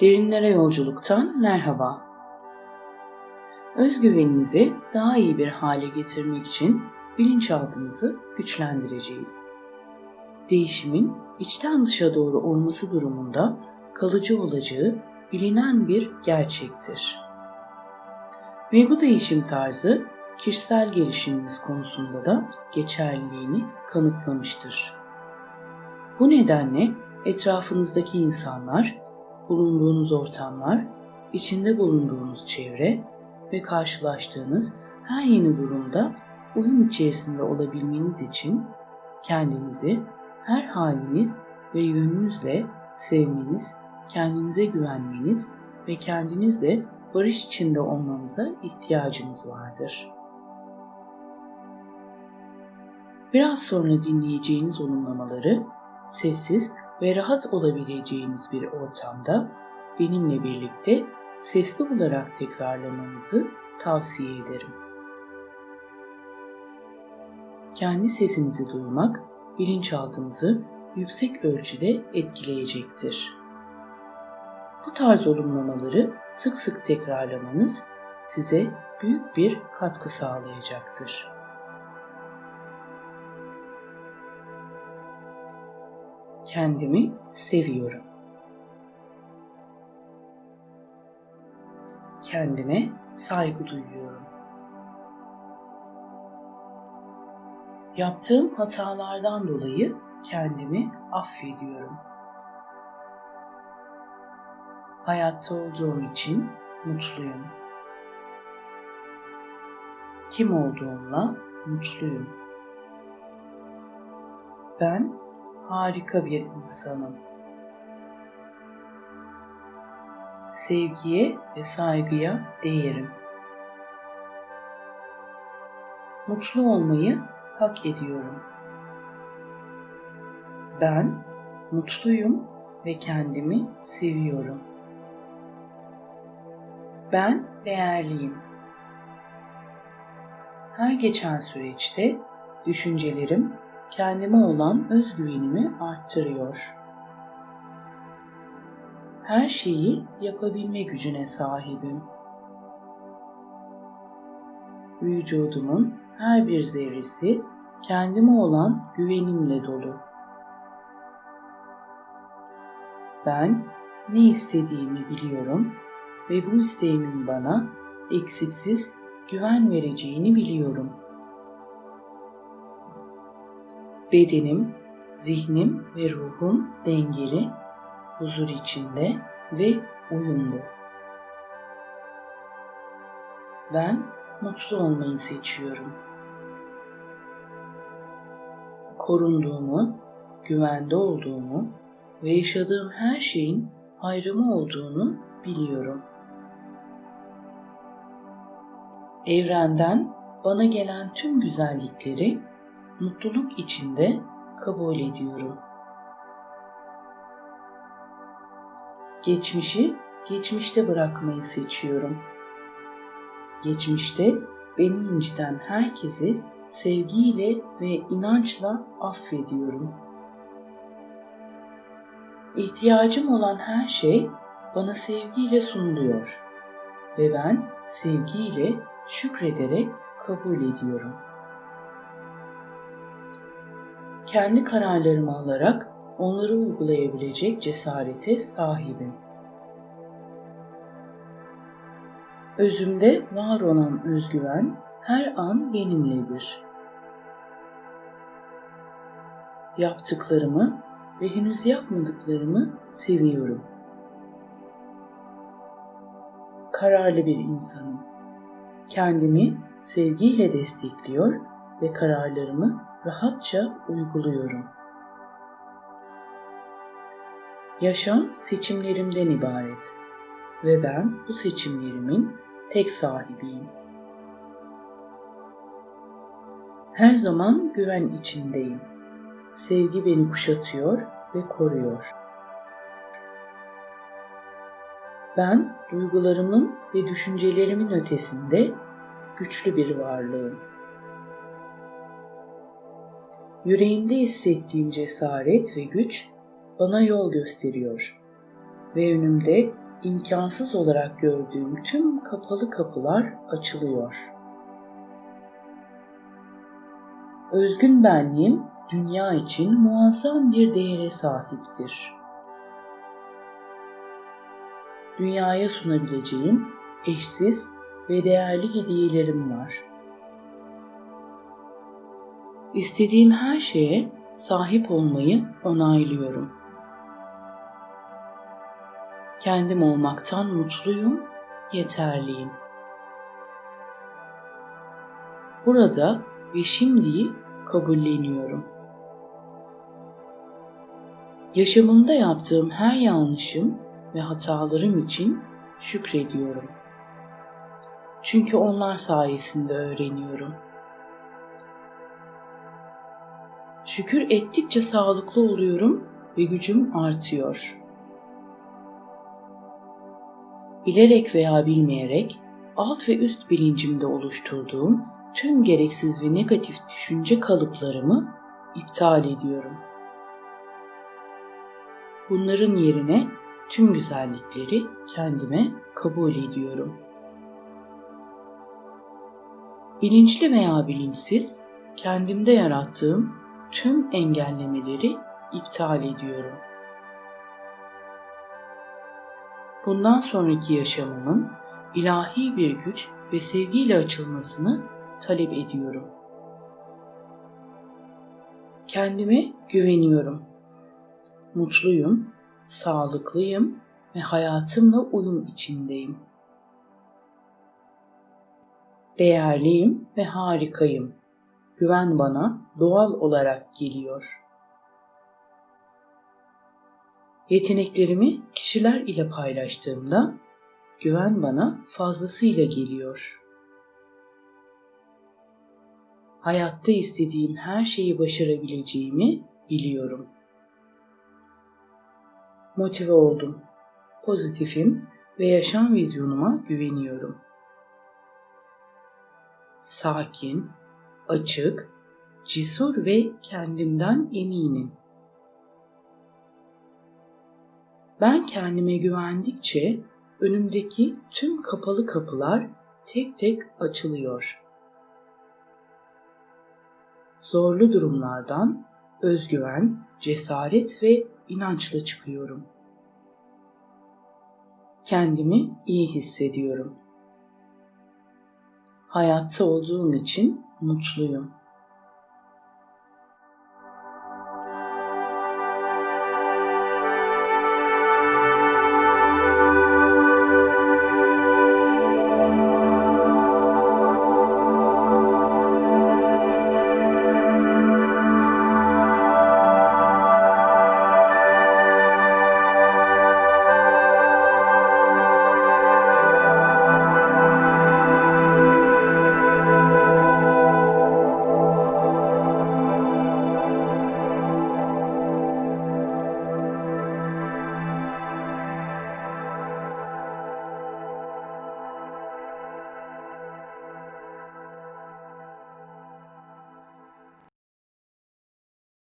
Derinlere yolculuktan merhaba. Özgüveninizi daha iyi bir hale getirmek için bilinçaltınızı güçlendireceğiz. Değişimin içten dışa doğru olması durumunda kalıcı olacağı bilinen bir gerçektir. Ve bu değişim tarzı kişisel gelişimimiz konusunda da geçerliliğini kanıtlamıştır. Bu nedenle etrafınızdaki insanlar bulunduğunuz ortamlar, içinde bulunduğunuz çevre ve karşılaştığınız her yeni durumda uyum içerisinde olabilmeniz için kendinizi her haliniz ve yönünüzle sevmeniz, kendinize güvenmeniz ve kendinizle barış içinde olmanıza ihtiyacınız vardır. Biraz sonra dinleyeceğiniz olumlamaları sessiz ve rahat olabileceğiniz bir ortamda benimle birlikte sesli olarak tekrarlamanızı tavsiye ederim. Kendi sesinizi duymak bilinçaltınızı yüksek ölçüde etkileyecektir. Bu tarz olumlamaları sık sık tekrarlamanız size büyük bir katkı sağlayacaktır. Kendimi seviyorum. Kendime saygı duyuyorum. Yaptığım hatalardan dolayı kendimi affediyorum. Hayatta olduğum için mutluyum. Kim olduğumla mutluyum. Ben harika bir insanım. Sevgiye ve saygıya değerim. Mutlu olmayı hak ediyorum. Ben mutluyum ve kendimi seviyorum. Ben değerliyim. Her geçen süreçte düşüncelerim kendime olan özgüvenimi arttırıyor. Her şeyi yapabilme gücüne sahibim. Vücudumun her bir zerresi kendime olan güvenimle dolu. Ben ne istediğimi biliyorum ve bu isteğimin bana eksiksiz güven vereceğini biliyorum.'' Bedenim, zihnim ve ruhum dengeli, huzur içinde ve uyumlu. Ben mutlu olmayı seçiyorum. Korunduğumu, güvende olduğumu ve yaşadığım her şeyin hayrımı olduğunu biliyorum. Evrenden bana gelen tüm güzellikleri mutluluk içinde kabul ediyorum. Geçmişi geçmişte bırakmayı seçiyorum. Geçmişte beni inciten herkesi sevgiyle ve inançla affediyorum. İhtiyacım olan her şey bana sevgiyle sunuluyor ve ben sevgiyle şükrederek kabul ediyorum.'' Kendi kararlarımı alarak onları uygulayabilecek cesarete sahibim. Özümde var olan özgüven her an benimledir. Yaptıklarımı ve henüz yapmadıklarımı seviyorum. Kararlı bir insanım. Kendimi sevgiyle destekliyor ve kararlarımı rahatça uyguluyorum. Yaşam seçimlerimden ibaret ve ben bu seçimlerimin tek sahibiyim. Her zaman güven içindeyim. Sevgi beni kuşatıyor ve koruyor. Ben duygularımın ve düşüncelerimin ötesinde güçlü bir varlığım. Yüreğimde hissettiğim cesaret ve güç bana yol gösteriyor ve önümde imkansız olarak gördüğüm tüm kapalı kapılar açılıyor. Özgün benliğim dünya için muazzam bir değere sahiptir. Dünyaya sunabileceğim eşsiz ve değerli hediyelerim var. İstediğim her şeye sahip olmayı onaylıyorum. Kendim olmaktan mutluyum, yeterliyim. Burada ve şimdiyi kabulleniyorum. Yaşamımda yaptığım her yanlışım ve hatalarım için şükrediyorum. Çünkü onlar sayesinde öğreniyorum. Şükür ettikçe sağlıklı oluyorum ve gücüm artıyor. Bilerek veya bilmeyerek alt ve üst bilincimde oluşturduğum tüm gereksiz ve negatif düşünce kalıplarımı iptal ediyorum. Bunların yerine tüm güzellikleri kendime kabul ediyorum. Bilinçli veya bilinçsiz kendimde yarattığım tüm engellemeleri iptal ediyorum. Bundan sonraki yaşamımın ilahi bir güç ve sevgiyle açılmasını talep ediyorum. Kendime güveniyorum. Mutluyum, sağlıklıyım ve hayatımla uyum içindeyim. Değerliyim ve harikayım. Güven bana doğal olarak geliyor. Yeteneklerimi kişiler ile paylaştığımda güven bana fazlasıyla geliyor. Hayatta istediğim her şeyi başarabileceğimi biliyorum. Motive oldum. Pozitifim ve yaşam vizyonuma güveniyorum. Sakin, açık, cesur ve kendimden eminim. Ben kendime güvendikçe önümdeki tüm kapalı kapılar tek tek açılıyor. Zorlu durumlardan özgüven, cesaret ve inançla çıkıyorum. Kendimi iyi hissediyorum. Hayatta olduğum için mutluyum.